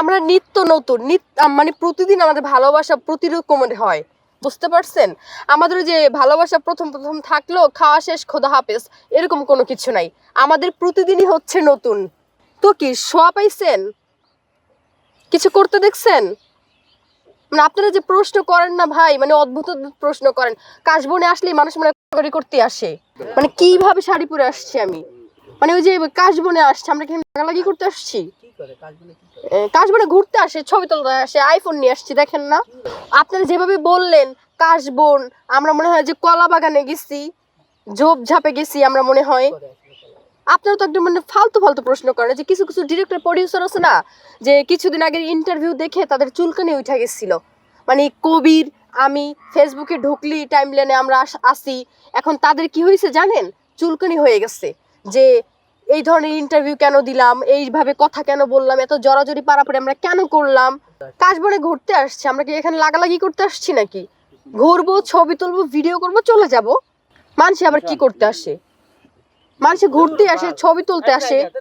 আমরা নিত্য নতুন মানে প্রতিদিন আমাদের ভালোবাসা প্রতিরকমের হয়। বুঝতে পারছেন? আমাদের যে ভালোবাসা প্রথম প্রথম থাকল, খাওয়া শেষ, খোদা হাফেজ, এরকম কোনো কিছু নাই। আমাদের প্রতিদিনই হচ্ছে নতুন। তো কি, শোয়া পাইছেন? কিছু করতে দেখছেন? মানে আপনারা যে প্রশ্ন করেন না ভাই মানে অদ্ভুত প্রশ্ন করেন। কাশবনে আসলেই মানুষ মানে করি করতে আসে। মানে কীভাবে শাড়ি পরে আসছি আমি? মানে ওই যে কাশবনে আসছে আমরা কি লাগালাগি করতে আসছি। করে? করে? কাশবনে ঘুরতে আসে ছবি তুলতে আসে আইফোন নিয়ে আসছি দেখেন না? আপনারা যেভাবে বললেন কাশবন আমরা মনে হয় যে কলা বাগানে গেছি ঝোপ ঝাপে গেছি আমরা মনে হয়। করে আপনারা তো একদম মানে ফালতু ফালতু প্রশ্ন করেন যে কিছু কিছু ডিরেক্টর প্রডিউসার আছে না যে কিছুদিন আগের ইন্টারভিউ দেখে তাদের চুলকানি উঠে গেছিল। মানে কবির আমি ফেসবুকে ঢুকলি টাইম লাইনে আমরা আসি এখন তাদের কি হয়েছে জানেন? চুলকানি হয়ে গেছে যে এই ধরনের ইন্টারভিউ কেন দিলাম? এইভাবে কথা কেন বললাম? এত জড়াজড়ি পারাপারি আমরা কেন করলাম? কাশবনে ঘুরতে আসছি। আমরা কি এখানে লাগালাগি করতে আসছি নাকি? ঘুরবো, ছবি তুলবো ভিডিও করব, চলে যাব। মানুষ আবার কি করতে আসে? মানুষ ঘুরতে আসে, ছবি তুলতে আসে।